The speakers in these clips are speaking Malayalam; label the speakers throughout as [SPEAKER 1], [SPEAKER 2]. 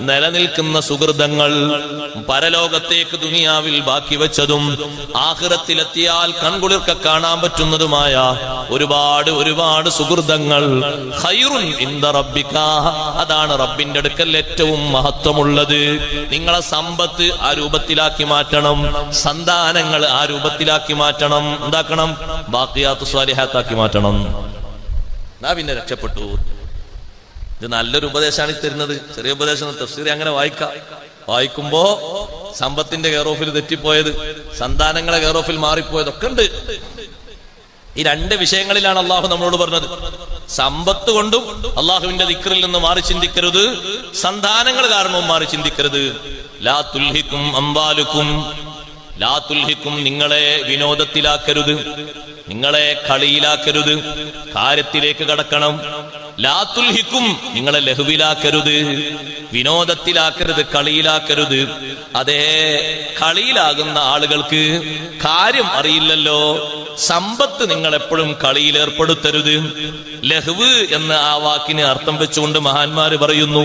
[SPEAKER 1] നിലനിൽക്കുന്ന സുഹൃതങ്ങൾ പരലോകത്തേക്ക് ദുനിയാവിൽ ബാക്കി വെച്ചതും ആഹൃതത്തിലെത്തിയാൽ കൺകുളിർക്ക കാണാൻ പറ്റുന്നതുമായ ഒരുപാട് ഒരുപാട് സുഹൃതങ്ങൾ. അതാണ് റബ്ബിന്റെ അടുക്കൽ ഏറ്റവും മഹത്വമുള്ളത്. നിങ്ങളെ സമ്പത്ത് ആ രൂപത്തിലാക്കി മാറ്റണം. സന്താനങ്ങൾ ആ രൂപത്തിലാക്കി മാറ്റണം. എന്താക്കണം? ബാക്കിയാത്ത് സ്വാലിഹാത്താക്കി മാറ്റണം. നാവിനെ പിന്നെ രക്ഷപ്പെട്ടു. ഇത് നല്ലൊരു ഉപദേശമാണ് ഈ തരുന്നത്. ചെറിയ ഉപദേശം തഫ്സീർ അങ്ങനെ വായിക്കാം. വായിക്കുമ്പോ സമ്പത്തിന്റെ കെയർ ഓഫിൽ തെറ്റിപ്പോയത് സന്താനങ്ങളെ കെയർ ഓഫിൽ മാറിപ്പോയതൊക്കെ ഉണ്ട്. ഈ രണ്ട് വിഷയങ്ങളിലാണ് അള്ളാഹു നമ്മളോട് പറഞ്ഞത്. സമ്പത്ത് കൊണ്ടും അള്ളാഹുവിന്റെ ദിക്റിൽ നിന്ന് മാറി ചിന്തിക്കരുത്. സന്താനങ്ങൾ കാരണവും മാറി ചിന്തിക്കരുത്. ലാ തുൽഹിക്കും അമ്പാലുക്കും ലാ തുൽഹിക്കും നിങ്ങളെ വിനോദത്തിലാക്കരുത്. നിങ്ങളെ കളിയിലാക്കരുത്. കാര്യത്തിലേക്ക് കടക്കണം. ലാ തുൽഹിക്കും നിങ്ങളെ ലഹുവിലാക്കരുത് വിനോദത്തിലാക്കരുത് കളിയിലാക്കരുത്. അതേ കളിയിലാകുന്ന ആളുകൾക്ക് കാര്യം അറിയില്ലല്ലോ. സമ്പത്ത് നിങ്ങൾ എപ്പോഴും കളിയിൽ ഏർപ്പെടുത്തരുത്. ലഹ്വ് എന്ന ആ വാക്കിന് അർത്ഥം വെച്ചുകൊണ്ട് മഹാന്മാര് പറയുന്നു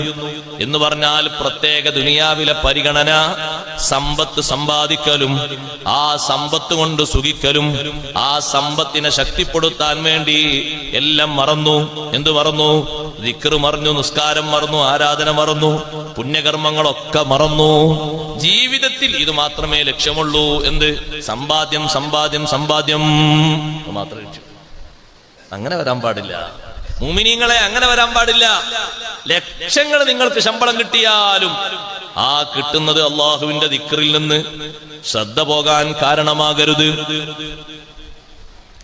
[SPEAKER 1] എന്ന് പറഞ്ഞാൽ പ്രത്യേക ദുനിയാവിലെ പരിഗണന സമ്പത്ത് സമ്പാദിക്കലും ആ സമ്പത്ത് കൊണ്ട് സുഖിക്കലും ആ സമ്പത്തിനെ ശക്തിപ്പെടുത്താൻ വേണ്ടി എല്ലാം മറന്നു. എന്തു മറന്നു? ദിക്കറ് മറന്നു നിസ്കാരം മറന്നു ആരാധന മറന്നു. പുണ്യകർമ്മങ്ങളൊക്കെ മറന്നു. ജീവിതത്തിൽ ഇത് മാത്രമേ ലക്ഷ്യമുള്ളൂ എന്ത്? സമ്പാദ്യം സമ്പാദ്യം സമ്പാദ്യം. മാത്രമേ അങ്ങനെ വരാൻ പാടില്ല. മുമിനിങ്ങളെ അങ്ങനെ വരാൻ പാടില്ല. ലക്ഷങ്ങൾ നിങ്ങൾക്ക് ശമ്പളം കിട്ടിയാലും ആ കിട്ടുന്നത് അള്ളാഹുവിന്റെ ദിക്കറിൽ നിന്ന് ശ്രദ്ധ പോകാൻ കാരണമാകരുത്.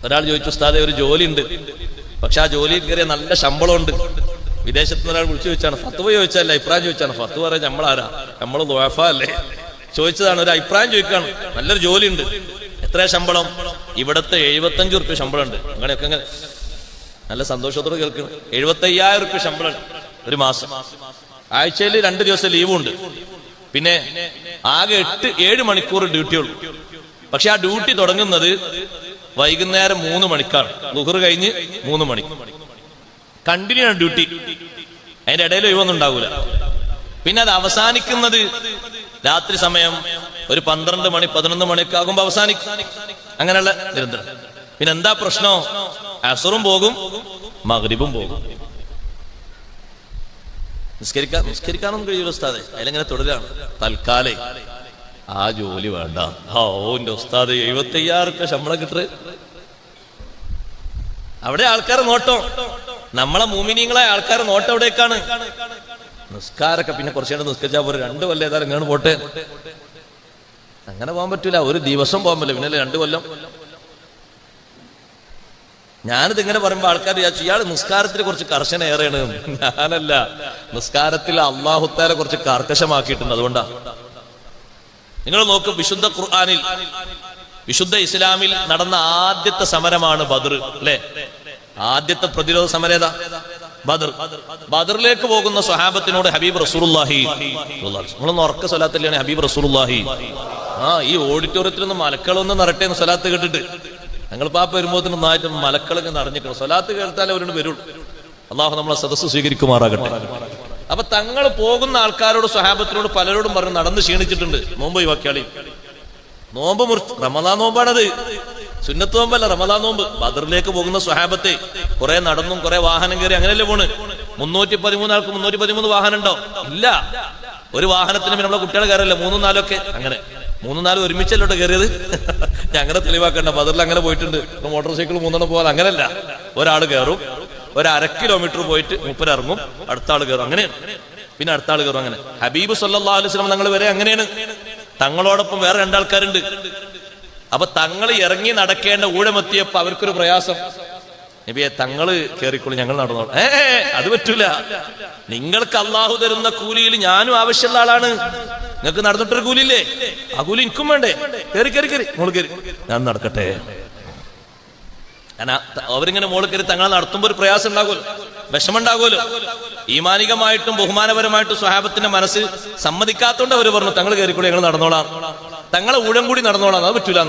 [SPEAKER 1] ഒരാൾ ചോദിച്ചു ഉസ്താദെ ഒരു ജോലി ഉണ്ട് പക്ഷെ ആ ജോലിയിൽ കയറിയ നല്ല ശമ്പളമുണ്ട്. വിദേശത്ത് നിന്ന് ഒരാൾ വിളിച്ചു ചോദിച്ചാണ് ഫത്തുവ ചോദിച്ചല്ല അഭിപ്രായം ചോദിച്ചാണ്. ഫത്തുവ പറയാൻ നമ്മളാരാ? നമ്മൾ ദ്വാഫ അല്ലേ? ചോദിച്ചതാണ് ഒരു അഭിപ്രായം ചോദിക്കാണ്. നല്ലൊരു ജോലി ഉണ്ട് എത്ര ശമ്പളം? ഇവിടത്തെ എഴുപത്തഞ്ച് റുപ്യ ശമ്പളം ഉണ്ട് അങ്ങനെയൊക്കെ അങ്ങനെ നല്ല സന്തോഷത്തോടെ കേൾക്കണം. എഴുപത്തി അയ്യായിരം റുപ്യ ശമ്പളം ഒരു മാസം. ആഴ്ചയിൽ രണ്ട് ദിവസം ലീവും ഉണ്ട് പിന്നെ ആകെ എട്ട് ഏഴ് മണിക്കൂർ ഡ്യൂട്ടിയുള്ളൂ പക്ഷെ ആ ഡ്യൂട്ടി തുടങ്ങുന്നത് വൈകുന്നേരം മൂന്ന് മണിക്കാണ്. ലുഹർ കഴിഞ്ഞ് മൂന്ന് മണിക്ക് കണ്ടിന്യൂ ആണ് ഡ്യൂട്ടി അതിന്റെ ഇടയിൽ ഒഴിവൊന്നും ഉണ്ടാകൂല പിന്നെ അത് അവസാനിക്കുന്നത് രാത്രി സമയം ഒരു പന്ത്രണ്ട് മണി പതിനൊന്ന് മണിയൊക്കെ ആകുമ്പോ അവസാനിക്കും. അങ്ങനെയുള്ള നിരന്തരം പിന്നെ എന്താ പ്രശ്നോ? അസറും പോകും മഗ്രിബും പോകും. നിസ്കരിക്കാൻ നിസ്കരിക്കാനൊന്നും കഴിയൂല ഉസ്താദെ. അതിലെങ്ങനെ തുടരാണ് തൽക്കാലേ. ആ ജോലി വേണ്ട. ഓ എന്റെ ഉസ്താദ് എഴുപത്തി അയ്യായിരം ശമ്പളം കിട്ടറ് അവിടെ ആൾക്കാരെ നോട്ടം. നമ്മളെ മൂമിനിങ്ങളെ ആൾക്കാർ നോട്ട് എവിടേക്കാണ്? നിസ്കാരൊക്കെ പിന്നെ കുറച്ചു നേരം നിസ്കരിച്ചാൽ പോരെ. രണ്ടു കൊല്ലം ഏതായാലും ഇങ്ങനെ പോട്ടെ. അങ്ങനെ പോകാൻ പറ്റൂല. ഒരു ദിവസം പോകാൻ പറ്റില്ല. പിന്നെ രണ്ടു കൊല്ലം. ഞാനിത് ഇങ്ങനെ പറയുമ്പോ ആൾക്കാർ വിചാരിച്ചു ഇയാൾ നിസ്കാരത്തിൽ കുറച്ച് കർശന ഏറെയാണ്. ഞാനല്ല. നിസ്കാരത്തിൽ അള്ളാഹുത്താലെ കുറച്ച് കർക്കശമാക്കിയിട്ടുണ്ട്. അതുകൊണ്ടാ. നിങ്ങൾ നോക്ക് വിശുദ്ധ ഖുർആാനിൽ വിശുദ്ധ ഇസ്ലാമിൽ നടന്ന ആദ്യത്തെ സമരമാണ് ബദർ അല്ലെ? ആദ്യത്തെ പ്രതിരോധ സമരേത ബദർ. ബദറിലേക്ക് പോകുന്ന സ്വഹാബത്തിനോട് ഹബീബ് റസൂർഹി നമ്മളൊന്ന് ഉറക്ക സ്വലാത്തല്ലാണ് ഹബീബ് റസൂർഹി ആ ഈ ഓഡിറ്റോറിയത്തിൽ നിന്ന് മലക്കളൊന്ന് നിറട്ടെ എന്ന് സ്വലാത്ത് കേട്ടിട്ട്. ഞങ്ങൾ പാപ്പ വരുമ്പോത്തിന് നന്നായിട്ട് മലക്കളൊക്കെ നിറഞ്ഞിട്ട് സ്വലാത്ത് കേട്ടാലേ അവരോട് വരുള്ളൂ അള്ളാഹു നമ്മളെ സദസ്സ് സ്വീകരിക്കുമാറാകട്ടെ. അപ്പൊ തങ്ങൾ പോകുന്ന ആൾക്കാരോട് സ്വഹാബത്തിനോട് പലരോടും പറഞ്ഞ് നടന്ന് ക്ഷീണിച്ചിട്ടുണ്ട്. നോമ്പ് ഒഴിവാക്കിയാളി. നോമ്പ് മുറിച്ച് റമദാ നോമ്പാണത്. സുന്നത്ത് നോമ്പല്ല റമദാൻ നോമ്പ്. ബദറിലേക്ക് പോകുന്ന സ്വഹാബത്തെ കുറെ നടന്നും കുറെ വാഹനം കയറി അങ്ങനെയല്ലേ പോണ്? മുന്നൂറ്റി പതിമൂന്ന് ആൾക്ക് മുന്നൂറ്റി പതിമൂന്ന് വാഹനം ഉണ്ടോ ഇല്ല. ഒരു വാഹനത്തിന് നമ്മളെ കുട്ടികൾ കയറല്ലേ? മൂന്നും നാലും ഒക്കെ അങ്ങനെ. മൂന്നും നാലും ഒരുമിച്ചല്ലോട്ട് കയറിയത്? അങ്ങനെ തെളിവാക്കണ്ട. ബദറിൽ അങ്ങനെ പോയിട്ടുണ്ട്. മോട്ടോർ സൈക്കിൾ മൂന്നെണ്ണം പോകാൻ അങ്ങനല്ല ഒരാൾ കയറും. ഒരു അര കിലോമീറ്റർ പോയിട്ട് മുപ്പരിറങ്ങും അടുത്ത ആൾ കയറും. അങ്ങനെയാണ്. പിന്നെ അടുത്ത ആൾ കയറും അങ്ങനെ. ഹബീബ് സല്ലാ അലുസ്ലാം തങ്ങൾ വരെ അങ്ങനെയാണ്. തങ്ങളോടൊപ്പം വേറെ രണ്ടാൾക്കാരുണ്ട്. അപ്പൊ തങ്ങൾ ഇറങ്ങി നടക്കേണ്ട ഊഴമെത്തിയപ്പോ അവർക്കൊരു പ്രയാസം. നബിയെ തങ്ങൾ കേറിക്കോളൂ ഞങ്ങൾ നടന്നോ ഏ അത് പറ്റൂല. നിങ്ങൾക്ക് അള്ളാഹു തരുന്ന കൂലിയിൽ ഞാനും ആവശ്യമുള്ള ആളാണ്. നിങ്ങൾക്ക് നടന്നിട്ടൊരു കൂലിയില്ലേ? ആ കൂലി എനിക്കും വേണ്ടേ? കേറി കേറി കയറി മോൾ കയറി ഞാൻ നടക്കട്ടെ. കാരണം അവരിങ്ങനെ മോൾ കയറി തങ്ങളെ നടത്തുമ്പോ ഒരു പ്രയാസം ഉണ്ടാകുമല്ലോ. വിഷമുണ്ടാകുമല്ലോ ഈമാനികമായിട്ടും ബഹുമാനപരമായിട്ടും സ്വഹാബത്തിന്റെ മനസ്സ് സമ്മതിക്കാത്തോണ്ട് അവർ പറഞ്ഞു തങ്ങൾ കയറിക്കൂടി ഞങ്ങൾ നടന്നോളാം. തങ്ങളെ ഊഴം കൂടി നടന്നോളാം അത് പറ്റൂല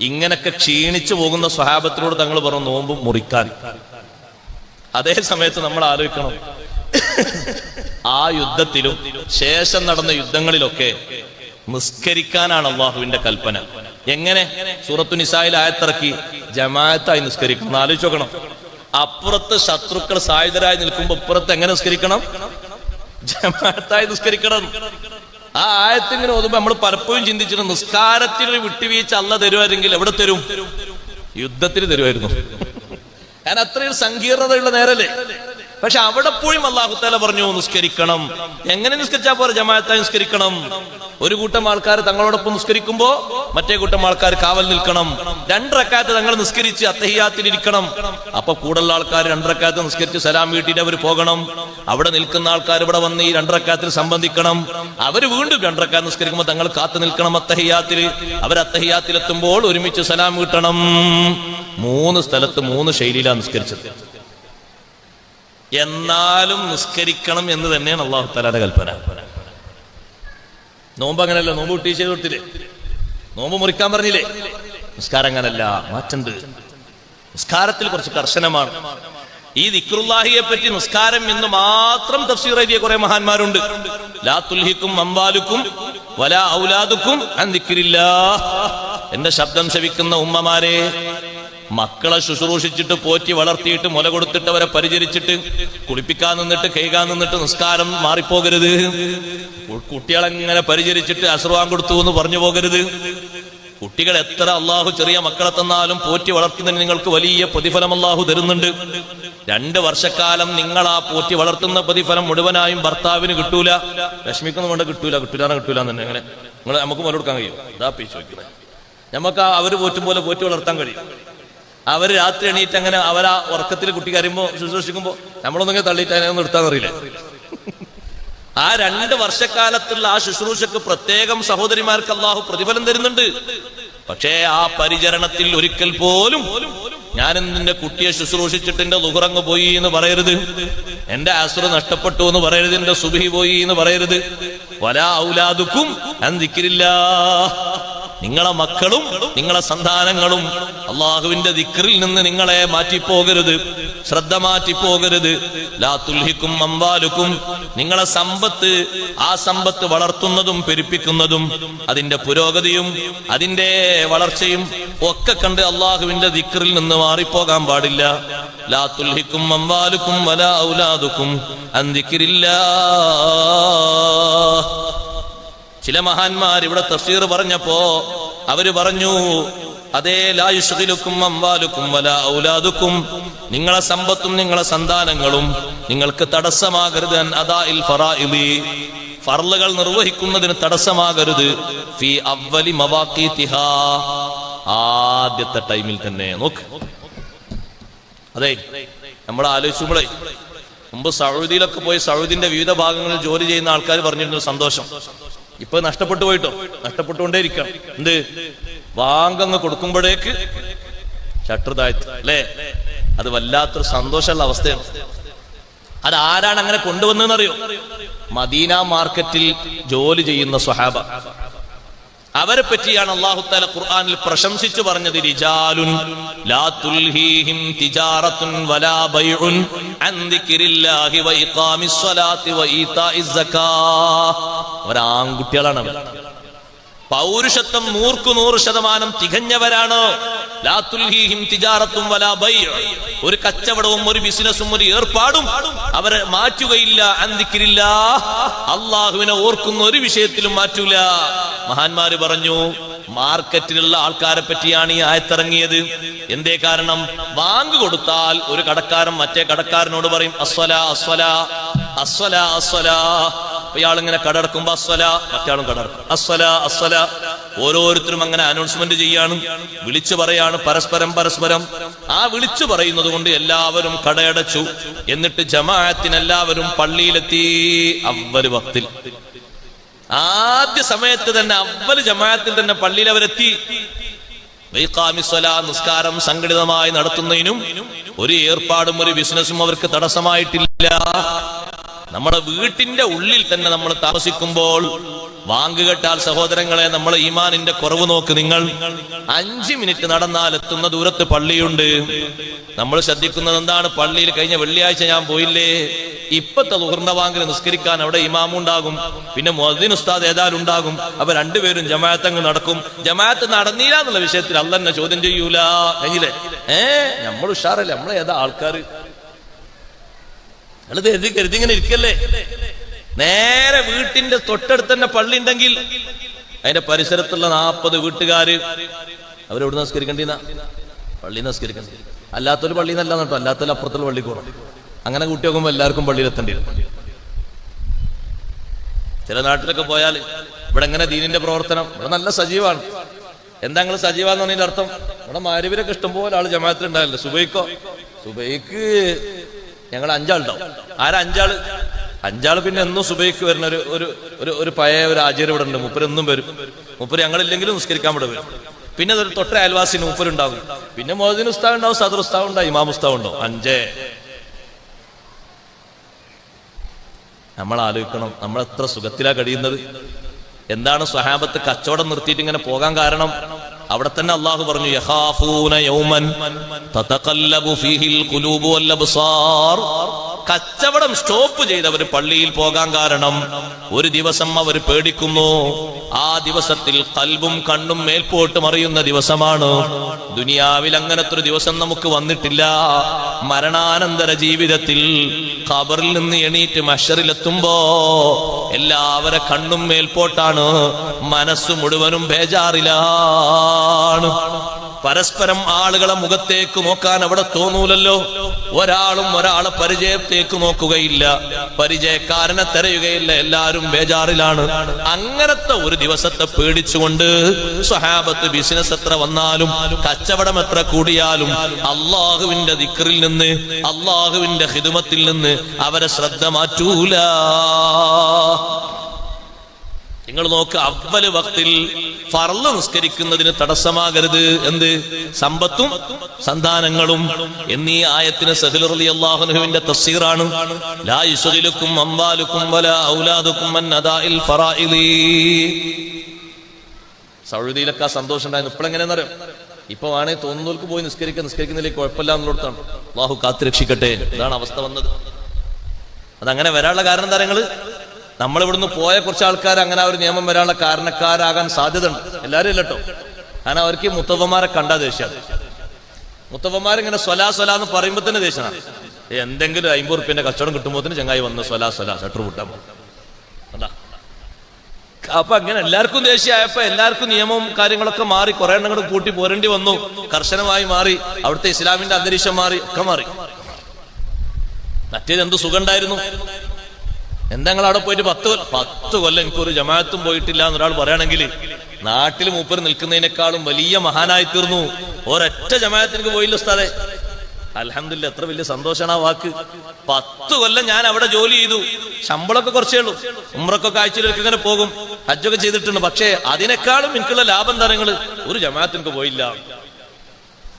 [SPEAKER 1] ഇങ്ങനൊക്കെ ക്ഷീണിച്ചു പോകുന്ന സ്വഹാബത്തിനോട് തങ്ങൾ പറഞ്ഞു നോമ്പും മുറിക്കാൻ അതേ സമയത്ത് നമ്മൾ ആലോചിക്കണം. ആ യുദ്ധത്തിലും ശേഷം നടന്ന യുദ്ധങ്ങളിലൊക്കെ നിസ്കരിക്കാനാണ് അള്ളാഹുവിന്റെ കൽപ്പന. എങ്ങനെ? സൂറത്തു നിസായിൽ ആയത്തിറക്കി ജമാഅത്തായി നിസ്കരിക്കണം. ആലോചിച്ച് നോക്കണം. അപ്പുറത്ത് ശത്രുക്കൾ സായുധരായി നിൽക്കുമ്പോ ഇപ്പുറത്ത് എങ്ങനെ നിസ്കരിക്കണം? ജമാഅത്തായി നിസ്കരിക്കണം. ആ ആയത്തിങ്ങനെ ഓതുമ്പോ നമ്മൾ പലപ്പോഴും ചിന്തിച്ചിട്ട് നിസ്കാരത്തിൽ വിട്ടുവീഴ്ച അല്ല തരുമായിരുന്നെങ്കിൽ എവിടെ തരും? യുദ്ധത്തിന് തരുമായിരുന്നു ഞാൻ അത്രയും സങ്കീർണതയുള്ള നേരല്ലേ? പക്ഷെ അവിടെ പോയും അള്ളാഹുത്താല പറഞ്ഞു നിസ്കരിക്കണം. എങ്ങനെ നിസ്കരിച്ചാൽ പോലെ ജമാഅത്തായി നിസ്കരിക്കണം. ഒരു കൂട്ടം ആൾക്കാർ തങ്ങളോടൊപ്പം നിസ്കരിക്കുമ്പോ മറ്റേ കൂട്ടം ആൾക്കാർ കാവൽ നിൽക്കണം. രണ്ടരക്കാലത്ത് തങ്ങൾ നിസ്കരിച്ച് അത്തഹിയാത്തിലിരിക്കണം അപ്പൊ കൂടുതൽ ആൾക്കാർ രണ്ടരക്കാലത്ത് നിസ്കരിച്ച് സലാം വീട്ടിട്ട് അവർ പോകണം. അവിടെ നിൽക്കുന്ന ആൾക്കാർ ഇവിടെ വന്ന് ഈ രണ്ടരക്കാലത്തിൽ സംബന്ധിക്കണം. അവർ വീണ്ടും രണ്ടരക്കാലത്ത് നിസ്കരിക്കുമ്പോൾ തങ്ങൾ കാത്തു നിൽക്കണം അത്തഹിയാത്തിൽ. അവർ അത്തഹിയാത്തിലെത്തുമ്പോൾ ഒരുമിച്ച് സലാം വീട്ടണം. മൂന്ന് സ്ഥലത്ത് മൂന്ന് ശൈലിയിലാണ് നിസ്കരിച്ചത്. എന്നാലും നിസ്കരിക്കണം എന്ന് തന്നെയാണ് അള്ളാഹു തലാന്റെ കൽപ്പന. നോമ്പ് അങ്ങനല്ല നോമ്പ് വിട്ടീ ചെയ്ത് കൊടുത്തില്ലേ? നോമ്പ് മുറിക്കാൻ പറഞ്ഞില്ലേ? നിസ്കാരം അങ്ങനല്ല മാറ്റണ്ട്. നിസ്കാരത്തിൽ കുറച്ച് കർശനമാണ്. ഈ ദിക്റുല്ലാഹിയെ പറ്റി നിസ്കാരം എന്ന് മാത്രം തഫ്സീർ എഴുതിയ കുറെ മഹാന്മാരുണ്ട്. ലാ തുൽഹിക്കും അമ്പാലുക്കും വല ഔലാദുക്കും എന്റെ ശബ്ദം ശവിക്കുന്ന ഉമ്മമാരെ മക്കളെ ശുശ്രൂഷിച്ചിട്ട് പോറ്റി വളർത്തിയിട്ട് മുല കൊടുത്തിട്ട് അവരെ പരിചരിച്ചിട്ട് കുളിപ്പിക്കാൻ നിന്നിട്ട് കൈകാൻ നിന്നിട്ട് നിസ്കാരം മാറിപ്പോകരുത്. കുട്ടികളെങ്ങനെ പരിചരിച്ചിട്ട് അശ്രവാൻ കൊടുത്തു എന്ന് പറഞ്ഞു പോകരുത്. കുട്ടികൾ എത്ര അള്ളാഹു ചെറിയ മക്കളെ തന്നാലും പോറ്റി വളർത്തുന്നതിന് നിങ്ങൾക്ക് വലിയ പ്രതിഫലം അള്ളാഹു തരുന്നുണ്ട്. രണ്ട് വർഷക്കാലം നിങ്ങൾ ആ പോറ്റി വളർത്തുന്ന പ്രതിഫലം മുഴുവനായും ഭർത്താവിന് കിട്ടൂല. വിഷമിക്കുന്ന കൊണ്ട് കിട്ടൂല കിട്ടൂലാണ് കിട്ടൂല തന്നെ. അങ്ങനെ നിങ്ങൾ നമുക്ക് മുല കൊടുക്കാൻ കഴിയും. ഇതാ പീച്ച് വയ്ക്കുന്നത് നമുക്ക് അവർ പോറ്റും പോലെ പോറ്റി വളർത്താൻ കഴിയും. അവർ രാത്രി എണീറ്റ് അങ്ങനെ അവരാ ഉറക്കത്തിൽ കുട്ടി കരയുമ്പോ ശുശ്രൂഷിക്കുമ്പോ നമ്മളൊന്നും തള്ളിയിട്ട് അതിനെ നിർത്താൻ അറിയില്ല. ആ രണ്ട് വർഷക്കാലത്തുള്ള ആ ശുശ്രൂഷക്ക് പ്രത്യേകം സഹോദരിമാർക്ക് അള്ളാഹു പ്രതിഫലം തരുന്നുണ്ട്. പക്ഷേ ആ പരിചരണത്തിൽ ഒരിക്കൽ പോലും ഞാൻ നിന്റെ കുട്ടിയെ ശുശ്രൂഷിച്ചിട്ട് എന്റെ ലുഹറങ്ങ് പോയി എന്ന് പറയരുത്. എന്റെ അസുറ് നഷ്ടപ്പെട്ടു എന്ന് പറയരുത്. എന്റെ സുബി പോയി എന്ന് പറയരുത്. വല ഔലാദുക്കും അന്തിക്കില്ല നിങ്ങളെ മക്കളും നിങ്ങളെ സന്താനങ്ങളും അള്ളാഹുവിന്റെ ദിക്റിൽ നിന്ന് നിങ്ങളെ മാറ്റിപ്പോകരുത് ശ്രദ്ധ മാറ്റിപ്പോകരുത്. ലാത്തുൽഹിക്കും അമ്പാലുക്കും നിങ്ങളെ സമ്പത്ത് ആ സമ്പത്ത് വളർത്തുന്നതും പെരുപ്പിക്കുന്നതും അതിന്റെ പുരോഗതിയും അതിന്റെ വളർച്ചയും ഒക്കെ കണ്ട് അള്ളാഹുവിന്റെ ദിക്റിൽ നിന്ന് മാറിപ്പോകാൻ പാടില്ല. ലാത്തുൽഹിക്കും അമ്പാലുക്കും വല ഔലാദുക്കും. അന്തിക്കിരില്ല ചില മഹാന്മാർ ഇവിടെ തഫ്സീർ പറഞ്ഞപ്പോ അവർ പറഞ്ഞു അതേ ലായുഷിലുക്കും അമ്പാലുക്കും വല ഔലാദുക്കും. നിങ്ങളെ സമ്പത്തും നിങ്ങളെ സന്താനങ്ങളും നിങ്ങൾക്ക് തടസ്സമാകരുത് അൻ അദാഇൽ ഫറാഇദി. ഫർളുകൾ നിർവഹിക്കുന്നതിന് തടസ്സമാകരുത്. ഫി അവലി മവാഖീതിഹാ ആദ്യത്തെ ടൈമിൽ തന്നെ. നോക്ക്. അതെ നമ്മൾ ആലോചിക്കുമ്പോഴേ മുമ്പ് സൗദിയിലൊക്കെ പോയി സൗദിന്റെ വിവിധ ഭാഗങ്ങളിൽ ജോലി ചെയ്യുന്ന ആൾക്കാർ പറഞ്ഞിരുന്നു സന്തോഷം. ഇപ്പൊ നഷ്ടപ്പെട്ടു പോയിട്ടോ. നഷ്ടപ്പെട്ടുകൊണ്ടേയിരിക്കണം. എന്ത്? വാങ്കങ്ങ് കൊടുക്കുമ്പോഴേക്ക് ഷട്ടർ അല്ലേ? അത് വല്ലാത്തൊരു സന്തോഷമുള്ള അവസ്ഥയാണ്. അത് ആരാണ് അങ്ങനെ കൊണ്ടുവന്നതെന്നറിയോ? മദീന മാർക്കറ്റിൽ ജോലി ചെയ്യുന്ന സ്വഹാബ. അവരെ പറ്റിയാണ് അള്ളാഹു താല ഖുർആനിൽ പ്രശംസിച്ചു പറഞ്ഞത് റിജാലുൻ ലാ തുൽഹീഹിം തിജാറത്തുൻ വലാ ബൈഉൻ അൻ അവരാൺകുട്ടികളാണ് പൗരുഷത്വം നൂർക്കു നൂറ് ശതമാനം തികഞ്ഞവരാണ്? ഒരു കച്ചവടവും ഒരു ബിസിനസ്സും ഒരു ഏർപ്പാടും അവരെ മാറ്റുകയില്ല. അന്തിക്കില്ല അള്ളാഹുവിനെ ഓർക്കുന്ന ഒരു വിഷയത്തിലും മാറ്റൂല. മഹാന്മാര് പറഞ്ഞു മാർക്കറ്റിലുള്ള ആൾക്കാരെ പറ്റിയാണ് ഈ ആയത്തിറങ്ങിയത്. എന്തേ കാരണം? വാങ്ങു കൊടുത്താൽ ഒരു കടക്കാരൻ മറ്റേ കടക്കാരനോട് പറയും അസ്വല അസ്വല അസ്വല അസ്വല അപ്പൊ ഇയാളിങ്ങനെ കടറക്കുമ്പോ അസ്വല മറ്റാളും കടടക്കും. അസ്വല അസ്വല ഓരോരുത്തരും അങ്ങനെ അനൗൺസ്മെന്റ് ചെയ്യാണ്. വിളിച്ചു പറയാണ് പരസ്പരം പരസ്പരം. ആ വിളിച്ചു പറയുന്നത് കൊണ്ട് എല്ലാവരും കടയടച്ചു. എന്നിട്ട് ജമാഅത്തിന് എല്ലാവരും പള്ളിയിലെത്തി അവർ ഭക്തിൽ ആദ്യ സമയത്ത് തന്നെ അവൽ ജമാഅത്തിൽ തന്നെ പള്ളിയിൽ അവരെത്തി. നിസ്കാരം സംഘടിതമായി നടത്തുന്നതിനും ഒരു ഏർപ്പാടും ഒരു ബിസിനസ്സും അവർക്ക് തടസ്സമായിട്ടില്ല. നമ്മുടെ വീട്ടിന്റെ ഉള്ളിൽ തന്നെ നമ്മൾ താമസിക്കുമ്പോൾ വാങ്കുകെട്ടാൽ സഹോദരങ്ങളെ നമ്മളെ ഈമാനിന്റെ കുറവ് നോക്ക് നിങ്ങൾ. അഞ്ച് മിനിറ്റ് നടന്നാൽ എത്തുന്ന ദൂരത്ത് പള്ളിയുണ്ട്. നമ്മൾ ശ്രദ്ധിക്കുന്നത് എന്താണ്? പള്ളിയിൽ കഴിഞ്ഞ വെള്ളിയാഴ്ച ഞാൻ പോയില്ലേ? ഇപ്പത്തെ ഉഹർന്ന വാങ്കിന് നിസ്കരിക്കാൻ അവിടെ ഇമാമുണ്ടാകും പിന്നെ മൊദിൻ ഉസ്താദ് ഏതായാലും ഉണ്ടാകും. അപ്പൊ രണ്ടുപേരും ജമാഅത്തങ്ങ് നടക്കും. ജമാഅത്ത് നടന്നില്ല എന്നുള്ള വിഷയത്തിൽ അല്ല ചോദ്യം ചെയ്യൂല. കഴിഞ്ഞില്ലേ ഏ? നമ്മൾ ഉഷാറല്ലേ? നമ്മളെ ഏതാ ആൾക്കാർ നിങ്ങളിത് കരുതി കരുതി ഇങ്ങനെ ഇരിക്കല്ലേ? നേരെ വീട്ടിന്റെ തൊട്ടടുത്ത് തന്നെ പള്ളി ഉണ്ടെങ്കിൽ അതിന്റെ പരിസരത്തുള്ള നാൽപ്പത് വീട്ടുകാര് അവരെവിടെ നമസ്കരിക്കേണ്ടിന്ന പള്ളി നമസ്കരിക്കണ്ട അല്ലാത്തൊരു പള്ളി നല്ല കേട്ടോ അല്ലാത്തൊരു അപ്പുറത്തുള്ള പള്ളി കൂടണം അങ്ങനെ കൂട്ടി നോക്കുമ്പോൾ എല്ലാവർക്കും പള്ളിയിലെത്തേണ്ടി വരും. ചില നാട്ടിലൊക്കെ പോയാൽ ഇവിടെ എങ്ങനെ ദീനിന്റെ പ്രവർത്തനം? ഇവിടെ നല്ല സജീവാണ്. എന്താ നിങ്ങൾ സജീവാന്ന് പറഞ്ഞതിന്റെ അർത്ഥം? ഇവിടെ ഇഷ്ടം ഇഷ്ടംപോലെ ആൾ ജമാഅത്തിൽ ഉണ്ടാവില്ല സുബൈക്കോ? സുബൈക്ക് ഞങ്ങൾ അഞ്ചാളുണ്ടാവും. ആരാ അഞ്ചാൾ? അഞ്ചാൾ പിന്നെ എന്നും സുബൈക്ക് വരുന്ന ഒരു ഒരു ഒരു ഒരു പഴയ ഒരു ആചാര്യം ഇവിടെ ഉണ്ട്. മുപ്പര് എന്നും വരും. മുപ്പര് ഞങ്ങളില്ലെങ്കിലും നിസ്കരിക്കാൻ ഇവിടെ വരും. പിന്നെ അതൊരു തൊട്ട അയൽവാസിന് മുപ്പരുണ്ടാവും. പിന്നെ മോദിന് ഉസ്താവ് ഉണ്ടാവും സദർ ഉസ്താവ് ഉണ്ടാവും ഇമാം ഉസ്താവ് ഉണ്ടാവും. അഞ്ചേ. നമ്മൾ ആലോചിക്കണം നമ്മൾ എത്ര സുഖത്തിലാ കഴിയുന്നത്? എന്താണ് സ്വഹാബത്ത് കച്ചവടം നിർത്തിയിട്ട് ഇങ്ങനെ പോകാൻ കാരണം? അവിടെ തന്നെ അള്ളാഹു പറഞ്ഞു യഖാഫൂന യൗമൻ തതഖല്ലബു ഫീഹിൽ ഖുലൂബു വൽ അബ്സാർ. കച്ചവടം സ്റ്റോപ്പ് ചെയ്തവർ പള്ളിയിൽ പോകാൻ കാരണം ഒരു ദിവസം അവർ പേടിക്കുന്നു. ആ ദിവസത്തിൽ കൽബും കണ്ണും മേൽപോട്ട് മറിയുന്ന ദിവസമാണ്. ദുനിയാവിൽ അങ്ങനത്തെ ഒരു ദിവസം നമുക്ക് വന്നിട്ടില്ല. മരണാനന്തര ജീവിതത്തിൽ ഖബറിൽ നിന്ന് എണീറ്റ് മഷറിലെത്തുമ്പോ എല്ലാവരെ കണ്ണും മേൽപോട്ടാണ്. മനസ്സു മുഴുവനും ബേജാറിലാണ്. പരസ്പരം ആളുകളെ മുഖത്തേക്ക് നോക്കാൻ അവിടെ തോന്നൂലല്ലോ. ഒരാളും ഒരാളെ പരിചയത്തേക്ക് നോക്കുകയില്ല. പരിചയക്കാരനെ തെരയുകയില്ല. എല്ലാരും ബേജാറിലാണ്. അങ്ങനത്തെ ഒരു ദിവസത്തെ പേടിച്ചുകൊണ്ട് സ്വഹാബത്ത് ബിസിനസ് എത്ര വന്നാലും കച്ചവടം എത്ര കൂടിയാലും അള്ളാഹുവിന്റെ ദിക്റിൽ നിന്ന് അള്ളാഹുവിന്റെ ഹിദുമത്തിൽ നിന്ന് അവരെ ശ്രദ്ധ മാറ്റൂല. നിങ്ങൾ നോക്ക് അവൽ വക്തിൽ ഫർൾ നിസ്കരിക്കുന്നതിന് തടസ്സമാകരുത്. എന്ത്? സമ്പത്തും സന്താനങ്ങളും. എന്നീ ആയത്തിന് സഹിലി അള്ളാഹുനുവിന്റെ തഫ്സീറാണ്. ലാ യുസ്ഗിലുക്കും അംവാലുക്കും വല ഔലാദുക്കും സൗദിയിലൊക്കെ ആ സന്തോഷം ഉണ്ടായിരുന്നു. ഇപ്പോഴെങ്ങനെയെന്ന് അറിയാം? ഇപ്പൊ വേണേ തോന്നുന്നവർക്ക് പോയി നിസ്കരിക്കാൻ നിസ്കരിക്കുന്നില്ലേ? കുഴപ്പമില്ല എന്നുള്ളതാണ് അള്ളാഹു കാത്തുരക്ഷിക്കട്ടെ. ഇതാണ് അവസ്ഥ വന്നത്. അതങ്ങനെ വരാനുള്ള കാരണം എന്താ ഇവിടുന്ന് പോയ കുറച്ച് ആൾക്കാർ അങ്ങനെ ഒരു നിയമം വരാനുള്ള കാരണക്കാരാകാൻ സാധ്യത ഉണ്ട് എല്ലാരും ഇല്ലട്ടോ കാരണം അവർക്ക് ഈ മുത്തവന്മാരെ കണ്ടാ ദേഷ്യം. മുത്തവന്മാരിങ്ങനെ സ്വലാ സ്വലാ എന്ന് പറയുമ്പോ തന്നെ ദേഷ്യമാണ് എന്തെങ്കിലും അമ്പത് റുപ്യന്റെ കച്ചവടം കിട്ടുമ്പോൾ ചങ്ങായി വന്ന് സ്വലാ സ്വലാ ഷട്ടർ അതാ അപ്പൊ അങ്ങനെ എല്ലാവർക്കും ദേഷ്യമായപ്പോ എല്ലാവർക്കും നിയമവും കാര്യങ്ങളൊക്കെ മാറി കുറെ എണ്ണം കൂടെ കൂട്ടി പോരേണ്ടി വന്നു. കർശനമായി മാറി അവിടുത്തെ ഇസ്ലാമിന്റെ അന്തരീക്ഷം മാറി ഒക്കെ മാറി. മറ്റേത് എന്ത് സുഖം ഉണ്ടായിരുന്നു? എന്താ നിങ്ങൾ അവിടെ പോയിട്ട് പത്ത് പത്ത് കൊല്ലം എനിക്കൊരു ജമാഅത്തും പോയിട്ടില്ല എന്നൊരാൾ പറയുകയാണെങ്കിൽ നാട്ടിൽ മൂപ്പർ നിൽക്കുന്നതിനേക്കാളും വലിയ മഹാനായി തീർന്നു. ഒരൊറ്റ ജമാത്തിന് പോയില്ല ഉസ്താദെ. അലഹമില്ല എത്ര വലിയ സന്തോഷമാണ് വാക്ക്. പത്ത് കൊല്ലം ഞാൻ അവിടെ ജോലി ചെയ്തു. ശമ്പളമൊക്കെ കുറച്ചേ ഉള്ളൂ. ഉമ്രക്കൊക്കെ ആഴ്ചയിലൊക്കെ ഇങ്ങനെ പോകും. ഹജ്ജൊക്കെ ചെയ്തിട്ടുണ്ട്. പക്ഷേ അതിനേക്കാളും എനിക്കുള്ള ലാഭം തരങ്ങൾ ഒരു ജമാത്തിന് പോയില്ല.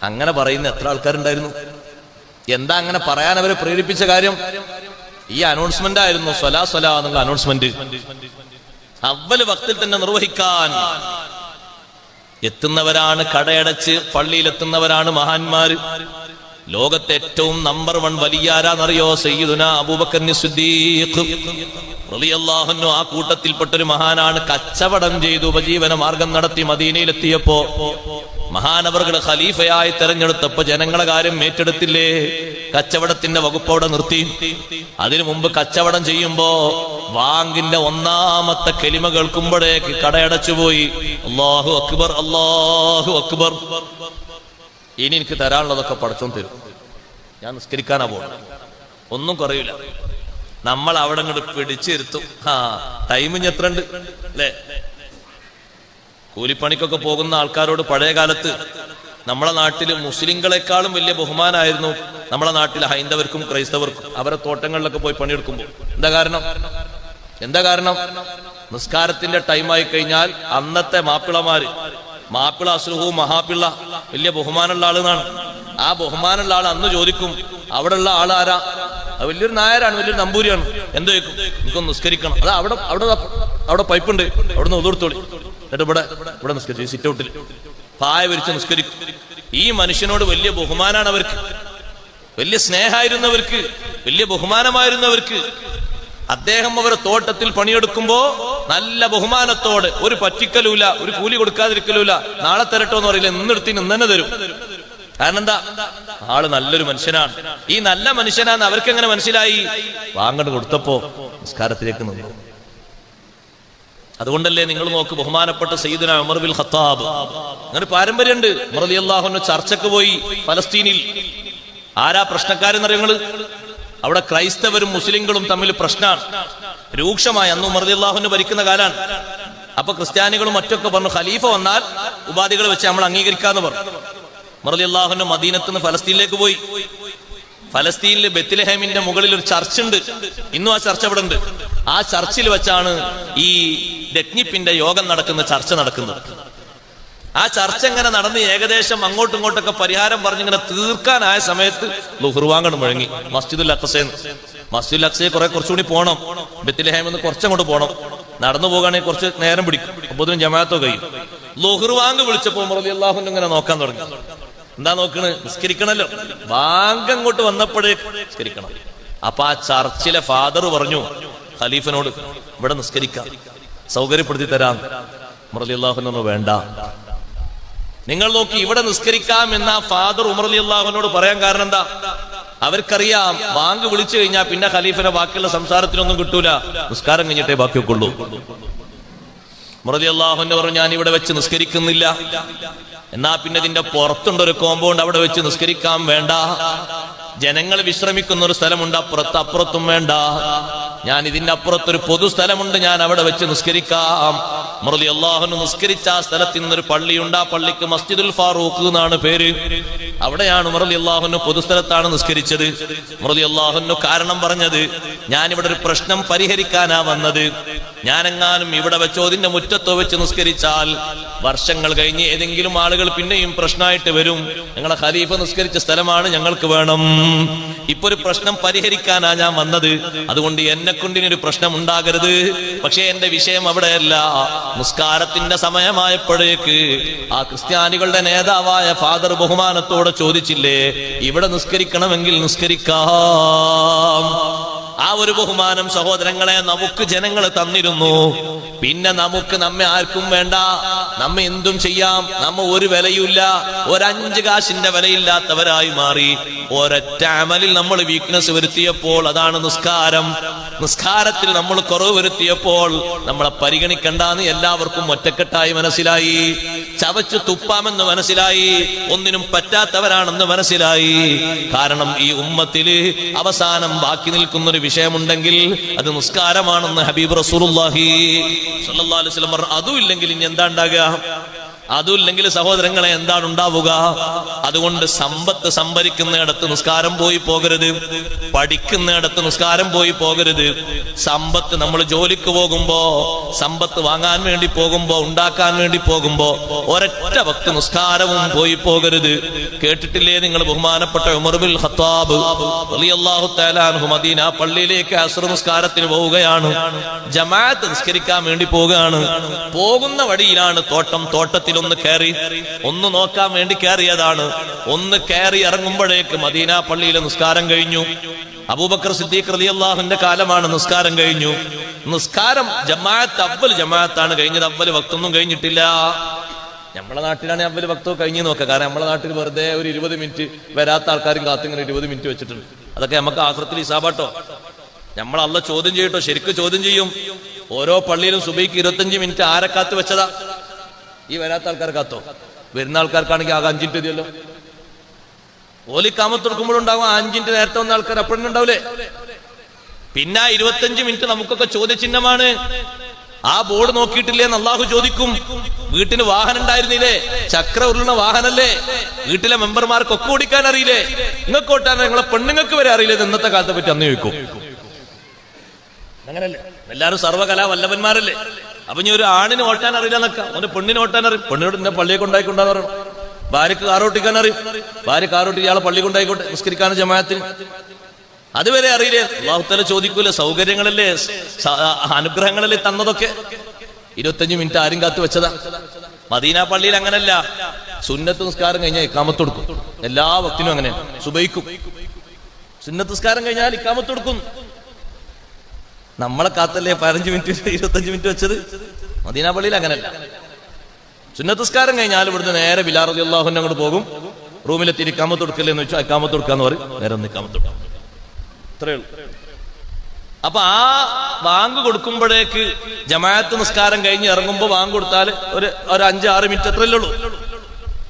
[SPEAKER 1] അങ്ങനെ പറയുന്ന എത്ര ആൾക്കാരുണ്ടായിരുന്നു? എന്താ അങ്ങനെ പറയാൻ അവരെ പ്രേരിപ്പിച്ച കാര്യം? ഈ അനൗൺസ്മെന്റ് ആയിരുന്നു സ്വലാ സ്വലാ എന്നുള്ള അനൗൺസ്മെന്റ് അവൽ വക്തിൽ തന്നെ നിർവഹിക്കാൻ. എത്തുന്നവരാണ് കടയടച്ച് പള്ളിയിലെത്തുന്നവരാണ് മഹാന്മാര്. ലോകത്തെ ഏറ്റവും നമ്പർ വൺ വലിയ ആരാന്നറിയോ സയ്യിദുന അൻഹു ആ കൂട്ടത്തിൽപ്പെട്ട ഒരു മഹാനാണ് കച്ചവടം ചെയ്തു ഉപജീവന മാർഗം നടത്തി മദീനയിലെത്തിയപ്പോ മഹാനവർ ഖലീഫയായി തെരഞ്ഞെടുത്തപ്പോ ജനങ്ങളെ കാര്യം ഏറ്റെടുത്തില്ലേ? കച്ചവടത്തിന്റെ വകുപ്പ് അവിടെ നിർത്തി. അതിനു മുമ്പ് കച്ചവടം ചെയ്യുമ്പോ വാങ്കിന്റെ ഒന്നാമത്തെ കെലിമ കേൾക്കുമ്പോഴേക്ക് കടയടച്ചുപോയി അള്ളാഹു അക്ബർ അള്ളാഹു അക്ബർ. ഇനി എനിക്ക് തരാനുള്ളതൊക്കെ പടച്ചോൻ തരും. ഞാൻ നിസ്കരിക്കാനാ പോകണം ഒന്നും കുറയില്ല നമ്മൾ അവിടെ അങ്ങോട്ട് പിടിച്ചിരുത്തും. ആ ടൈം ഇനി എത്ര ഉണ്ട് അല്ലേ? കൂലിപ്പണിക്കൊക്കെ പോകുന്ന ആൾക്കാരോട് പഴയ കാലത്ത് നമ്മളെ നാട്ടിൽ മുസ്ലിങ്ങളെക്കാളും വലിയ ബഹുമാനായിരുന്നു നമ്മളെ നാട്ടിൽ ഹൈന്ദവർക്കും ക്രൈസ്തവർക്കും. അവരെ തോട്ടങ്ങളിലൊക്കെ പോയി പണിയെടുക്കുമ്പോൾ. എന്താ കാരണം? എന്താ കാരണം? നിസ്കാരത്തിന്റെ ടൈമായി കഴിഞ്ഞാൽ അന്നത്തെ മാപ്പിളമാര് മാപ്പിള അസുഹു മഹാപിള്ള വലിയ ബഹുമാനമുള്ള ആളെന്നാണ് ആ ബഹുമാനമുള്ള ആൾ അന്ന് ചോദിക്കും അവിടെയുള്ള ആൾ ആരാ അത് വലിയൊരു നായരാണ് വലിയൊരു നമ്പൂരിയാണ്. എന്ത് ചോദിക്കും? എനിക്കൊന്ന് നിസ്കരിക്കണം. അത് അവിടെ അവിടെ അവിടെ പൈപ്പുണ്ട്. അവിടെ നിന്ന് ഒതുർത്തോളി എന്നിട്ട് ഇവിടെ ഇവിടെ നിസ്കരിച്ചു. സിറ്റ് ഔട്ടിൽ പായ വിരിച്ച് നിസ്കരിക്കും. ഈ മനുഷ്യനോട് വലിയ ബഹുമാനാണ് അവർക്ക്. വലിയ സ്നേഹമായിരുന്നവർക്ക് വലിയ ബഹുമാനമായിരുന്നവർക്ക്. അദ്ദേഹം അവരെ തോട്ടത്തിൽ പണിയെടുക്കുമ്പോ നല്ല ബഹുമാനത്തോടെ ഒരു പറ്റിക്കലൂല ഒരു കൂലി കൊടുക്കാതിരിക്കലൂല നാളെ തരട്ടോ എന്ന് പറയില്ല നിന്നെടുത്ത് ഇന്ന് തന്നെ തരും. കാരണം എന്താ? ആൾ നല്ലൊരു മനുഷ്യനാണ്. ഈ നല്ല മനുഷ്യനാന്ന് അവർക്ക് എങ്ങനെ മനസ്സിലായി? വാങ്ങണ്ട് കൊടുത്തപ്പോ നിസ്കാരത്തിലേക്ക് നിന്നു. അതുകൊണ്ടല്ലേ നിങ്ങൾ നോക്ക് ബഹുമാനപ്പെട്ട സയ്യിദന ഉമർ ബിൽ ഖത്താബ്. അങ്ങനെ പാരമ്പര്യമുണ്ട്. അലി അള്ളാഹുന് ചർച്ചക്ക് പോയി ഫലസ്തീനിൽ. ആരാ പ്രശ്നക്കാരെന്നറിയങ്ങൾ അവിടെ ക്രൈസ്തവരും മുസ്ലിങ്ങളും തമ്മിൽ പ്രശ്നമാണ് രൂക്ഷമായി അന്ന് അലി അള്ളാഹുന് ഭരിക്കുന്ന കാലാണ്. അപ്പൊ ക്രിസ്ത്യാനികളും മറ്റൊക്കെ പറഞ്ഞു ഖലീഫ വന്നാൽ ഉപാധികൾ വെച്ച് നമ്മൾ അംഗീകരിക്കാന്ന് പറഞ്ഞു. ഉമർ അലി അള്ളാഹുന് മദീനത്ത് നിന്ന് ഫലസ്തീനിലേക്ക് പോയി. ഫലസ്തീനിലെ ബെത്തിലഹേമിന്റെ മുകളിൽ ഒരു ചർച്ച് ഉണ്ട് ഇന്നും ആ ചർച്ച അവിടെ ഉണ്ട് ആ ചർച്ചിൽ വെച്ചാണ് ഈ രജ്ഞിപ്പിന്റെ യോഗം നടക്കുന്ന ചർച്ച നടക്കുന്നത്. ആ ചർച്ച ഇങ്ങനെ നടന്ന് ഏകദേശം അങ്ങോട്ടും ഇങ്ങോട്ടൊക്കെ പരിഹാരം പറഞ്ഞിങ്ങനെ തീർക്കാനായ സമയത്ത് ലുഹുർവാങ്കണ് മുഴങ്ങി. മസ്ജിദുൽ അക്സേന്ന് മസ്ജിദുൽ അക്സയെ കുറെ കുറച്ചുകൂടി പോകണം ബെത്തിലഹേം എന്ന് കുറച്ചങ്ങോട്ട് പോകണം നടന്നു പോകുകയാണെങ്കിൽ കുറച്ച് നേരം പിടിക്കും. അപ്പോഴും ജമാഅത്തോ കഴിയും. ലുഹുർവാങ്ക് വിളിച്ചപ്പോ മുറലി അള്ളാഹുൻ ഇങ്ങനെ നോക്കാൻ തുടങ്ങി. എന്താ നോക്കണ്? നിസ്കരിക്കണല്ലോ. ബാങ്ക് അങ്ങോട്ട് വന്നപ്പോഴേ നിസ്കരിക്കണം. അപ്പൊ ആ ചർച്ചിലെ ഫാദർ പറഞ്ഞു ഖലീഫിനോട് ഇവിടെ നിസ്കരിക്കാം. സൗകര്യപ്പെടുത്തി തരാം. അള്ളാഹുനൊന്നും വേണ്ട. നിങ്ങൾ നോക്കി ഇവിടെ നിസ്കരിക്കാം എന്ന ഫാദർ ഉമർലി അള്ളാഹുനോട് പറയാൻ കാരണം എന്താ? അവർക്കറിയാം ബാങ്ക് വിളിച്ചു കഴിഞ്ഞാൽ പിന്നെ ഖലീഫിനെ ബാക്കിയുള്ള സംസാരത്തിനൊന്നും കിട്ടൂല. നിസ്കാരം കഴിഞ്ഞിട്ടേ ബാക്കിയൊക്കെ ഉള്ളൂ മുറലി അള്ളാഹുന്റെ പറഞ്ഞു ഞാൻ ഇവിടെ വെച്ച് നിസ്കരിക്കുന്നില്ല. എന്നാ പിന്നെ ഇതിന്റെ പുറത്തുണ്ടൊരു കോമ്പൗണ്ട് അവിടെ വെച്ച് നിസ്കരിക്കാം. വേണ്ട. ജനങ്ങൾ വിശ്രമിക്കുന്ന ഒരു സ്ഥലമുണ്ട് അപ്പുറത്ത് അപ്പുറത്തും വേണ്ട. ഞാൻ ഇതിന്റെ അപ്പുറത്തൊരു പൊതു സ്ഥലമുണ്ട് ഞാൻ അവിടെ വെച്ച് നിസ്കരിക്കാം. മുറലി അള്ളാഹുന് നിസ്കരിച്ച ആ സ്ഥലത്ത് ഇന്നൊരു പള്ളിയുണ്ട്. ആ പള്ളിക്ക് മസ്ജിദുൽ ഫാറൂഖ് എന്നാണ് പേര്. അവിടെയാണ് മുറലി അള്ളാഹുന് പൊതുസ്ഥലത്താണ് നിസ്കരിച്ചത്. മുറലി അള്ളാഹുനു കാരണം പറഞ്ഞത് ഇവിടെ ഒരു പ്രശ്നം പരിഹരിക്കാനാ വന്നത്. ഞാനെങ്ങാനും ഇവിടെ വെച്ചോ ഇതിന്റെ മുറ്റത്തോ വെച്ച് നിസ്കരിച്ചാൽ വർഷങ്ങൾ കഴിഞ്ഞ് ഏതെങ്കിലും ആളുകൾ പിന്നെയും പ്രശ്നമായിട്ട് വരും. ഞങ്ങളെ ഖലീഫ നിസ്കരിച്ച സ്ഥലമാണ് ഞങ്ങൾക്ക് വേണം. ഇപ്പൊ ഒരു പ്രശ്നം പരിഹരിക്കാനാ ഞാൻ വന്നത്. അതുകൊണ്ട് എന്നെ കൊണ്ടിനൊരു പ്രശ്നം ഉണ്ടാകരുത്. പക്ഷേ എന്റെ വിഷയം അവിടെയല്ല. നിസ്കാരത്തിന്റെ സമയമായപ്പോഴേക്ക് ആ ക്രിസ്ത്യാനികളുടെ നേതാവായ ഫാദർ ബഹുമാനത്തോടെ ചോദിച്ചില്ലേ ഇവിടെ നിസ്കരിക്കണമെങ്കിൽ നിസ്കരിക്കാം. ആ ഒരു ബഹുമാനം സഹോദരങ്ങളെ നമുക്ക് ജനങ്ങൾ തന്നിരുന്നു. പിന്നെ നമുക്ക് നമ്മെ ആർക്കും വേണ്ട നമ്മ എന്തും ചെയ്യാം. നമ്മ ഒരു വിലയില്ല ഒരഞ്ച് കാശിന്റെ വിലയില്ലാത്തവരായി മാറി. ഒരൊറ്റ അമലിൽ നമ്മൾ വീക്ക്നെസ് വരുത്തിയപ്പോൾ അതാണ് നിസ്കാരം. നിസ്കാരത്തിൽ നമ്മൾ കുറവ് വരുത്തിയപ്പോൾ നമ്മളെ പരിഗണിക്കണ്ടെന്ന് എല്ലാവർക്കും ഒറ്റക്കെട്ടായി മനസ്സിലായി. ചവച്ചു തുപ്പാമെന്ന് മനസ്സിലായി. ഒന്നിനും പറ്റാത്തവരാണെന്ന് മനസ്സിലായി. കാരണം ഈ ഉമ്മത്തിൽ അവസാനം ബാക്കി നിൽക്കുന്ന ഒരു വിഷയമുണ്ടെങ്കിൽ അത് നിസ്കാരമാണെന്ന് ഹബീബ് റസൂലുള്ളാഹി സ്വല്ലല്ലാഹു അലൈഹി വസല്ലം അതും ഇല്ലെങ്കിൽ ഇനി എന്താ ഉണ്ടാകുക? അതും ഇല്ലെങ്കിൽ സഹോദരങ്ങളെ എന്താണ് ഉണ്ടാവുക? അതുകൊണ്ട് സമ്പത്ത് സംഭരിക്കുന്നിടത്ത് നിസ്കാരം പോയി പോകരുത്. പഠിക്കുന്നിടത്ത് നിസ്കാരം പോയി പോകരുത്. സമ്പത്ത് നമ്മൾ ജോലിക്ക് പോകുമ്പോ സമ്പത്ത് വാങ്ങാൻ വേണ്ടി പോകുമ്പോ ഉണ്ടാക്കാൻ വേണ്ടി പോകുമ്പോ ഒരൊറ്റ ഭക്ത നിസ്കാരവും പോയി പോകരുത്. കേട്ടിട്ടില്ലേ നിങ്ങൾ ബഹുമാനപ്പെട്ട ഉമർബിൽ ഹത്താബ് അൻഹു മദീന പള്ളിയിലേക്ക് അസ്ർ നിസ്കാരത്തിന് പോവുകയാണ്. ജമാഅത്ത് നിസ്കരിക്കാൻ വേണ്ടി പോവുകയാണ്. പോകുന്ന വഴിയിലാണ് തോട്ടം. തോട്ടത്തിൽ ഒന്ന് കയറി ഒന്ന് നോക്കാൻ വേണ്ടി കയറിയതാണ് ഒന്ന് കയറി ഇറങ്ങുമ്പോഴേക്ക് മദീന പള്ളിയിലെ നിസ്കാരം കഴിഞ്ഞു. അബൂബക്കർ സിദ്ദീഖ് റളിയല്ലാഹുവിന്റെ കാലമാണ് നിസ്കാരം കഴിഞ്ഞു. നിസ്കാരം ജമാഅത്ത് അവൽ ജമാഅത്താണ്. കഴിഞ്ഞത് അവൽ വക്തൊന്നും കഴിഞ്ഞിട്ടില്ല. നമ്മളെ നാട്ടിലാണ് അവൽ ഭക്തോ കഴിഞ്ഞു നോക്കുക. കാരണം നമ്മളെ നാട്ടിൽ വെറുതെ ഒരു ഇരുപത് മിനിറ്റ് വരാത്ത ആൾക്കാരും കാത്തിങ്ങനെ ഇരുപത് മിനിറ്റ് വെച്ചിട്ടുണ്ട്. അതൊക്കെ നമുക്ക് ആശ്രത്തിൽ ഇസാബാട്ടോ നമ്മൾ ചോദ്യം ചെയ്യട്ടോ. ശരിക്കും ചോദ്യം ചെയ്യും. ഓരോ പള്ളിയിലും സുബൈക്ക് ഇരുപത്തഞ്ച് മിനിറ്റ് ആരെ കാത്തു വെച്ചതാ? ഈ വരാത്ത ആൾക്കാർ കാത്തോ വരുന്ന ആൾക്കാർക്കാണെങ്കിൽ ആകെ അഞ്ചിന്റെ മതിയല്ലോ ഓലി കാമത്തെടുക്കുമ്പോഴുണ്ടാകും അഞ്ചിന്റെ നേരത്തെ വന്ന ആൾക്കാർ അപ്പോഴും ഉണ്ടാവില്ലേ? പിന്നെ ആ ഇരുപത്തഞ്ച് മിനിറ്റ് നമുക്കൊക്കെ ചോദ്യചിഹ്നമാണ്. ആ ബോർഡ് നോക്കിയിട്ടില്ലേ എന്ന് അള്ളാഹു ചോദിക്കും. വീട്ടിന് വാഹനം ഉണ്ടായിരുന്നില്ലേ? ചക്ര ഉരുളുന്ന വാഹനല്ലേ? വീട്ടിലെ മെമ്പർമാർക്ക് ഒക്കെ ഓടിക്കാൻ അറിയില്ലേ? നിങ്ങൾക്ക് ഓട്ടാൻ നിങ്ങളെ പെണ്ണുങ്ങൾക്ക് വരെ അറിയില്ലേ ഇന്നത്തെ കാലത്തെ പറ്റി? അന്ന് ചോദിക്കും. അങ്ങനല്ലേ? എല്ലാരും സർവകലാ വല്ലഭന്മാരല്ലേ? അപ്പൊ ഇനി ഒരു ആണിന് ഓട്ടാൻ അറിയില്ല എന്നൊക്കെ. അവന് പെണ്ണിന് ഓട്ടാൻ അറിയും. പെണ്ണിനോട് എന്നെ പള്ളിയെ കൊണ്ടായിക്കൊണ്ടാന്ന് പറയണം. ഭാര്യക്ക് കാറോട്ടിക്കാൻ അറിയും. ഭാര്യ കാറോട്ടി ഇയാളെ പള്ളി കൊണ്ടായിക്കോട്ടെ. നിസ്കരിക്കാനും ജമാഅത്തിന് അതുവരെ അറിയില്ലേ? അള്ളാഹുത്തല ചോദിക്കൂല സൗകര്യങ്ങളല്ലേ? അനുഗ്രഹങ്ങളല്ലേ തന്നതൊക്കെ? ഇരുപത്തഞ്ച് മിനിറ്റ് ആരും കാത്തു വെച്ചതാ. മദീന പള്ളിയിൽ അങ്ങനല്ല. സുന്നത്ത് നിസ്കാരം കഴിഞ്ഞാൽ ഇക്കാമത്ത് കൊടുക്കും. എല്ലാ ഭക്തിനും അങ്ങനെയാണ്. സുബൈക്കും. സുന്നത്ത് നിസ്കാരം കഴിഞ്ഞാൽ ഇക്കാമത്ത് കൊടുക്കും. നമ്മളെ കാത്തല്ലേ പതിനഞ്ച് മിനിറ്റ് ഇരുപത്തഞ്ച് മിനിറ്റ് വെച്ചത്? മദീന പള്ളിയിൽ അങ്ങനല്ല. സുന്നത്തസ്കാരം കഴിഞ്ഞാൽ ഇവിടുന്ന് നേരെ ബിലാർ അള്ളാഹുവിനെ അങ്ങോട്ട് പോകും. റൂമിലെത്തി കാമത്ത് കൊടുക്കല്ലേ എന്ന് വെച്ചാൽ ഇക്കാമത്ത് കൊടുക്കാന്ന് പറയും. നേരെ കൊടുക്കാം. ഇത്രയേ ഉള്ളൂ. അപ്പൊ ആ വാങ്ക് കൊടുക്കുമ്പോഴേക്ക് ജമാഅത്ത് നിസ്കാരം കഴിഞ്ഞ് ഇറങ്ങുമ്പോ ബാങ്ക് കൊടുത്താൽ ഒരു ഒരു അഞ്ച് ആറ് മിനിറ്റ് അത്രയല്ലേ ഉള്ളൂ.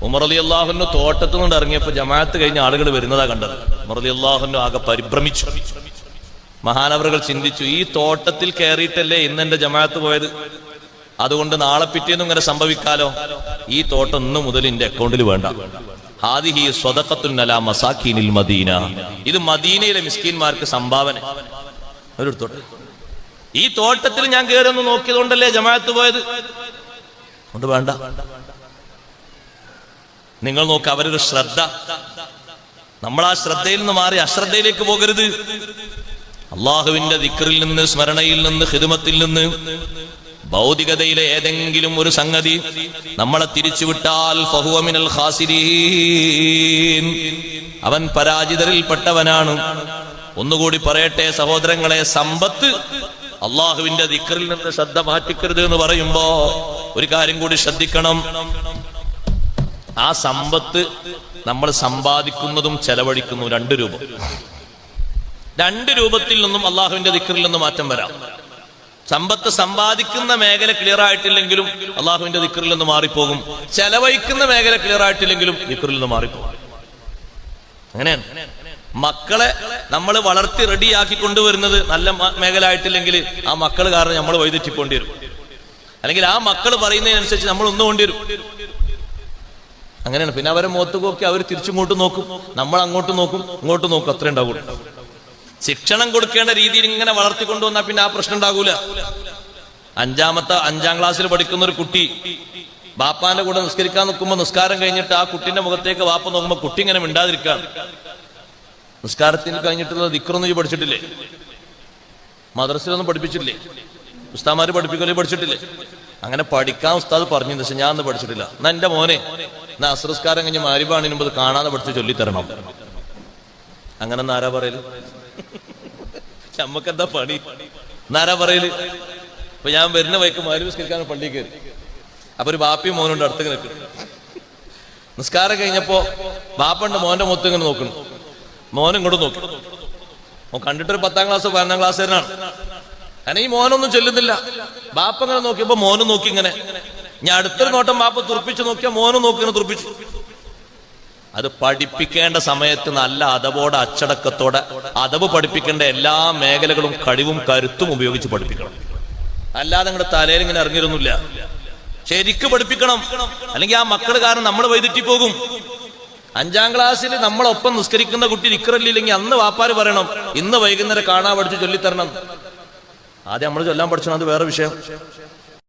[SPEAKER 1] ഉമർ അലി അള്ളാഹുന്നു തോട്ടത്തിൽ നിന്ന് ഇറങ്ങിയപ്പോ ജമാഅത്ത് കഴിഞ്ഞ ആളുകൾ വരുന്നതാ കണ്ടത്. ഉമർ അലി അള്ളാഹുവിന്റെ ആകെ പരിഭ്രമിച്ചു. മഹാനവറുകൾ ചിന്തിച്ചു ഈ തോട്ടത്തിൽ കയറിയിട്ടല്ലേ ഇന്ന് എന്റെ ജമാഅത്ത് പോയത്? അതുകൊണ്ട് നാളെ പിറ്റേന്നും ഇങ്ങനെ സംഭവിക്കാലോ? ഈ തോട്ടം ഇന്ന് മുതൽ എന്റെ അക്കൗണ്ടിൽ വേണ്ട. ഹാദിഹി സ്വതക്കത്തുന്നല മസാഖീനിൽ മദീന. ഇത് മദീനയിലെ മിസ്കീന്മാർക്ക് സംഭാവന. അവരെടുത്തോട്ടെ. ഈ തോട്ടത്തിൽ ഞാൻ കയറി ഒന്ന് നോക്കിയതുകൊണ്ടല്ലേ ജമാഅത്ത് പോയത്? കൊണ്ട് വേണ്ട. നിങ്ങൾ നോക്ക് അവരൊരു ശ്രദ്ധ. നമ്മൾ ആ ശ്രദ്ധയിൽ നിന്ന് മാറി അശ്രദ്ധയിലേക്ക് പോകരുത്. അള്ളാഹുവിന്റെ ദിക്റിൽ നിന്ന് സ്മരണയിൽ നിന്ന് ഹിതുമത്തിൽ നിന്ന് ഭൗതികതയിലെ ഏതെങ്കിലും ഒരു സംഗതി നമ്മളെ തിരിച്ചുവിട്ടാൽ ഫഹുവമിനൽ ഖാസിരീൻ. അവൻ പരാജിതരിൽപ്പെട്ടവനാണ്. ഒന്നുകൂടി പറയട്ടെ സഹോദരങ്ങളെ സമ്പത്ത് അള്ളാഹുവിന്റെ ദിക്റിൽ നിന്ന് ശ്രദ്ധ മാറ്റിക്കരുത് എന്ന് പറയുമ്പോ ഒരു കാര്യം കൂടി ശ്രദ്ധിക്കണം. ആ സമ്പത്ത് നമ്മൾ സമ്പാദിക്കുന്നതും ചെലവഴിക്കുന്നു രണ്ടു രൂപം. രണ്ട് രൂപത്തിൽ നിന്നും അള്ളാഹുവിന്റെ ദിക്കറിൽ നിന്ന് മാറ്റം വരാം. സമ്പത്ത് സമ്പാദിക്കുന്ന മേഖല ക്ലിയർ ആയിട്ടില്ലെങ്കിലും അള്ളാഹുവിന്റെ ദിക്കറിൽ നിന്ന് മാറിപ്പോകും. ചെലവഴിക്കുന്ന മേഖല ക്ലിയർ ആയിട്ടില്ലെങ്കിലും ദിക്കറിൽ നിന്ന് മാറിപ്പോകും. അങ്ങനെയാണ്. മക്കളെ നമ്മൾ വളർത്തി റെഡിയാക്കി കൊണ്ടുവരുന്നത് നല്ല മേഖല ആയിട്ടില്ലെങ്കിൽ ആ മക്കൾ കാരണം നമ്മൾ വഴിതെറ്റിക്കൊണ്ടി വരും. അല്ലെങ്കിൽ ആ മക്കൾ പറയുന്നതിനനുസരിച്ച് നമ്മൾ ഒന്നുകൊണ്ടി വരും. അങ്ങനെയാണ്. പിന്നെ അവരെ മുഖത്ത് നോക്കി അവർ തിരിച്ചിങ്ങോട്ട് നോക്കും. നമ്മൾ അങ്ങോട്ട് നോക്കും ഇങ്ങോട്ട് നോക്കും. അത്രേ ഉണ്ടാവുള്ളൂ. ശിക്ഷണം കൊടുക്കേണ്ട രീതിയിൽ ഇങ്ങനെ വളർത്തിക്കൊണ്ടുവന്നാൽ പിന്നെ ആ പ്രശ്നം ഉണ്ടാകൂല. അഞ്ചാമത്തെ അഞ്ചാം ക്ലാസ്സിൽ പഠിക്കുന്ന ഒരു കുട്ടി ബാപ്പാന്റെ കൂടെ നിസ്കരിക്കാൻ നിൽക്കുമ്പോൾ നിസ്കാരം കഴിഞ്ഞിട്ട് ആ കുട്ടിന്റെ മുഖത്തേക്ക് വാപ്പ നോക്കുമ്പോൾ കുട്ടി ഇങ്ങനെ മിണ്ടാതിരിക്കാം നിസ്കാരത്തിന് കഴിഞ്ഞിട്ടുള്ള ദിക്റൊന്നും ഈ പഠിച്ചിട്ടില്ലേ? മദ്രസയിലൊന്നും പഠിപ്പിച്ചിട്ടില്ലേ? ഉസ്താമാര് പഠിപ്പിക്കലേ പഠിച്ചിട്ടില്ലേ? അങ്ങനെ പഠിക്കാൻ ഉസ്താദ് പറഞ്ഞു പക്ഷെ ഞാൻ ഒന്നും പഠിച്ചിട്ടില്ല. എന്നാ എന്റെ മോനെ എന്നാ അസ്രസ്കാരം കഴിഞ്ഞ് മാരിബാണിന് മുമ്പ് ഇത് കാണാതെ പഠിച്ച് ചൊല്ലിത്തരണം. അങ്ങനെ ആരാ പറയൽ? നമ്മക്കെന്താ പണി? എന്നാരാ പറയൽ? ഇപ്പൊ ഞാൻ വരുന്ന വൈക്ക് മാലി നിസ്കരിക്കാൻ പള്ളി കയറി. അപ്പൊ ഒരു ബാപ്പിയും മോനുണ്ട് അടുത്ത് നിൽക്കും നിസ്കാരം കഴിഞ്ഞപ്പോ ബാപ്പണ്ട് മോന്റെ മൊത്തം ഇങ്ങനെ നോക്കണം മോനും ഇങ്ങോട്ട് നോക്കി. മോൻ കണ്ടിട്ടൊരു പത്താം ക്ലാസ് പതിനൊന്നാം ക്ലാസ് തന്നെയാണ് കാരണം ഈ മോനൊന്നും ചെല്ലുന്നില്ല. ബാപ്പ ഇങ്ങനെ നോക്കിയപ്പോ മോനും നോക്കി ഇങ്ങനെ. ഞാൻ അടുത്തൊരു നോട്ടം ബാപ്പ തുറപ്പിച്ച് നോക്കിയാ മോനും നോക്കി ഇങ്ങനെ തുറപ്പിച്ചു. അത് പഠിപ്പിക്കേണ്ട സമയത്ത് നല്ല അതവോടെ അച്ചടക്കത്തോടെ അതവ് പഠിപ്പിക്കേണ്ട എല്ലാ മേഖലകളും കഴിവും കരുത്തും ഉപയോഗിച്ച് പഠിപ്പിക്കണം. അല്ലാതെ നിങ്ങളുടെ തലയിൽ ഇങ്ങനെ ഇറങ്ങിയിരുന്നില്ല ശരിക്ക് പഠിപ്പിക്കണം. അല്ലെങ്കിൽ ആ മക്കൾ കാരണം നമ്മൾ വൈതെറ്റി പോകും അഞ്ചാം ക്ലാസ്സിൽ നമ്മളൊപ്പം നിസ്കരിക്കുന്ന കുട്ടി നിക്കറില്ലെങ്കിൽ അന്ന് വാപ്പാര് പറയണം ഇന്ന് വൈകുന്നേരം കാണാൻ പഠിച്ച് ചൊല്ലിത്തരണം. ആദ്യം നമ്മൾ ചൊല്ലാൻ പഠിച്ചണം അത് വേറെ വിഷയം.